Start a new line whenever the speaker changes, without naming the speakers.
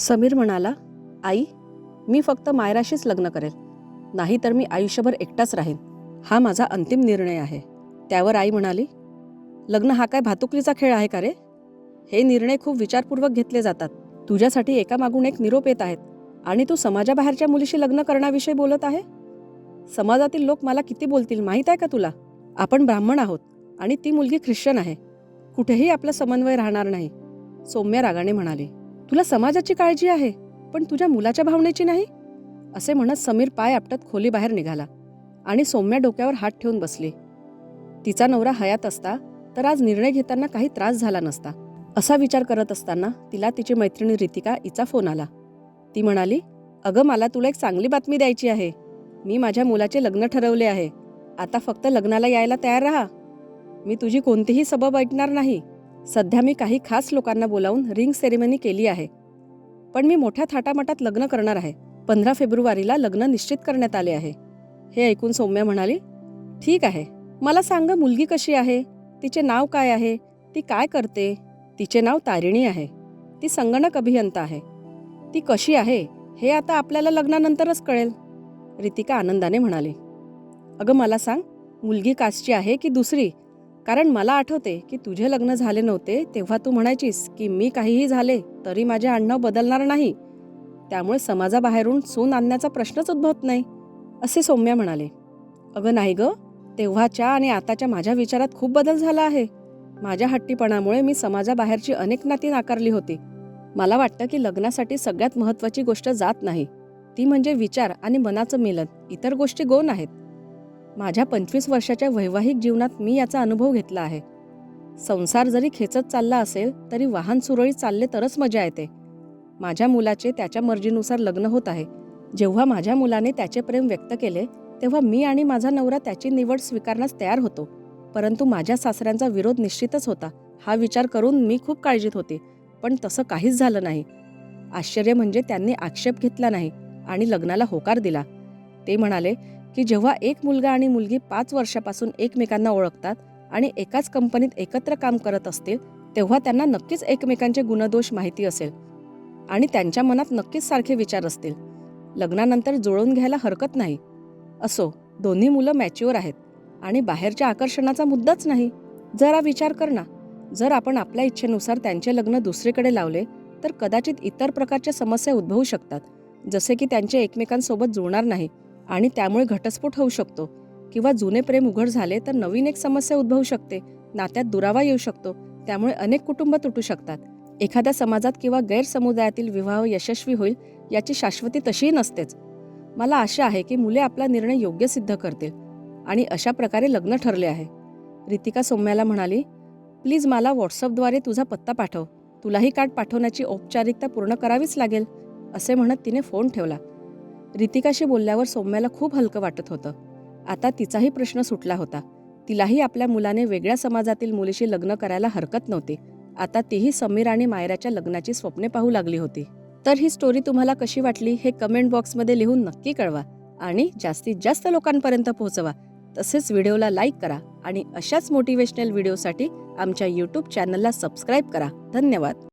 समीर म्हणाला आई मी फक्त मायराशीच लग्न करेल. नाही तर मी आयुष्यभर एकटाच राहीन. हा माझा अंतिम निर्णय आहे. त्यावर आई म्हणाली लग्न हा काय भातुकलीचा खेळ आहे का रे? हे निर्णय खूप विचारपूर्वक घेतले जातात. तुझ्यासाठी एकामागून एक निरोप येत आहेत. आणि तू समाजाबाहेरच्या मुलीशी लग्न करण्याविषयी बोलत आहे? समाजातील लोक मला किती बोलतील माहीत आहे का तुला? आपण ब्राह्मण आहोत आणि ती मुलगी ख्रिश्चन आहे. कुठेही आपला समन्वय राहणार नाही. सौम्य रागाने म्हणाली. तुला समाजाची काळजी आहे पण तुझ्या मुलाच्या भावनेची नाही? असे म्हणत समीर पाय आपटत खोलीबाहेर निघाला आणि सौम्या डोक्यावर हात ठेवून बसली. तिचा नवरा हयात असता तर आज निर्णय घेताना काही त्रास झाला नसता. असा विचार करत असताना तिला तिची मैत्रिणी रितिका हिचा फोन आला. ती म्हणाली अगं मला तुला एक चांगली बातमी द्यायची आहे. मी माझ्या मुलाचे लग्न ठरवले आहे. आता फक्त लग्नाला यायला तयार राहा. मी तुझी कोणतीही सबब ऐकणार नाही. सध्या मी काही खास लोकांना बोलावून रिंग सेरेमनी केली आहे. पण मी मोठ्या थाटामाटात लग्न करणार आहे. पंधरा फेब्रुवारीला लग्न निश्चित करण्यात आले आहे. हे ऐकून सौम्या म्हणाली ठीक आहे. मला सांग मुलगी कशी आहे? तिचे नाव काय आहे? ती काय करते? तिचे नाव तारिणी आहे. ती संगणक अभियंता आहे. ती कशी आहे? हे आता आपल्याला लग्नानंतरच कळेल. रितिका आनंदाने म्हणाली अगं मला सांग मुलगी कासची आहे की दुसरी? कारण मला आठवते की तुझे लग्न झाले नव्हते तेव्हा तू म्हणायचीस की मी काहीही झाले तरी माझे आडनाव बदलणार नाही. त्यामुळे समाजाबाहेरून सून आणण्याचा प्रश्नच उद्भवत नाही असे सौम्या म्हणाले. अगं नाही ग तेव्हाच्या आणि आताच्या माझ्या विचारात खूप बदल झाला आहे. माझ्या हट्टीपणामुळे मी समाजाबाहेरची अनेक नाती नाकारली होती. मला वाटतं की लग्नासाठी सगळ्यात महत्त्वाची गोष्ट जात नाही. ती म्हणजे विचार आणि मनाचं मिलन. इतर गोष्टी गौण आहेत. माझ्या पंचवीस वर्षाच्या वैवाहिक जीवनात मी याचा अनुभव घेतला आहे. संसार जरी खेचत चालला असेल तरी वाहन सुरळीत चालले तरच मजा येते. माझ्या मुलाचे त्याच्या मर्जीनुसार लग्न होत आहे. जेव्हा माझ्या मुलाने त्याचे प्रेम व्यक्त केले तेव्हा मी आणि माझा नवरा त्याची निवड स्वीकारण्यास तयार होतो. परंतु माझ्या सासऱ्यांचा विरोध निश्चितच होता. हा विचार करून मी खूप काळजीत होती. पण तसं काहीच झालं नाही. आश्चर्य म्हणजे त्यांनी आक्षेप घेतला नाही आणि लग्नाला होकार दिला. ते म्हणाले की जेव्हा एक मुलगा आणि मुलगी पाच वर्षापासून एकमेकांना ओळखतात आणि एकाच कंपनीत एकत्र काम करत असतील तेव्हा त्यांना नक्कीच एकमेकांचे गुणदोष माहिती असेल आणि त्यांच्या मनात नक्कीच सारखे विचार असतील. लग्नानंतर जुळवून घ्यायला हरकत नाही. असो दोन्ही मुलं मॅच्युअर आहेत आणि बाहेरच्या आकर्षणाचा मुद्दाच नाही. जरा विचार कर ना. जर आपण आपल्या इच्छेनुसार त्यांचे लग्न दुसरीकडे लावले तर कदाचित इतर प्रकारच्या समस्या उद्भवू शकतात जसे की त्यांचे एकमेकांसोबत जुळणार नाही. आणि त्यामुळे घटस्फोट होऊ शकतो. किंवा जुने प्रेम उघड झाले तर नवीन एक समस्या उद्भवू शकते. नात्यात दुरावा येऊ शकतो. त्यामुळे अनेक कुटुंब तुटू शकतात. एखाद्या समाजात किंवा गैरसमुदायातील विवाह यशस्वी होईल याची शाश्वती तशीही नसतेच. मला आशा आहे की मुले आपला निर्णय योग्य सिद्ध करतील. आणि अशा प्रकारे लग्न ठरले आहे. रितिका सौम्याला म्हणाली प्लीज मला व्हॉट्सअपद्वारे तुझा पत्ता पाठव. तुलाही कार्ड पाठवण्याची औपचारिकता पूर्ण करावीच लागेल असे म्हणत तिने फोन ठेवला. रितिकाशी बोलल्यावर सौम्याला खूप हलकं वाटत होतं. आता तिचाही प्रश्न सुटला होता. तिलाही आपल्या मुलाने वेगळ्या समाजातील मुलीशी लग्न करायला हरकत नव्हती. आता तीही समीर आणि मायराच्या लग्नाची स्वप्ने पाहू लागली होती. तर ही स्टोरी तुम्हाला कशी वाटली हे कमेंट बॉक्समध्ये लिहून नक्की कळवा आणि जास्तीत जास्त लोकांपर्यंत पोहोचवा. तसेच व्हिडिओला लाईक करा आणि अशाच मोटिवेशनल व्हिडिओसाठी आमच्या यूट्यूब चॅनलला सबस्क्राईब करा. धन्यवाद.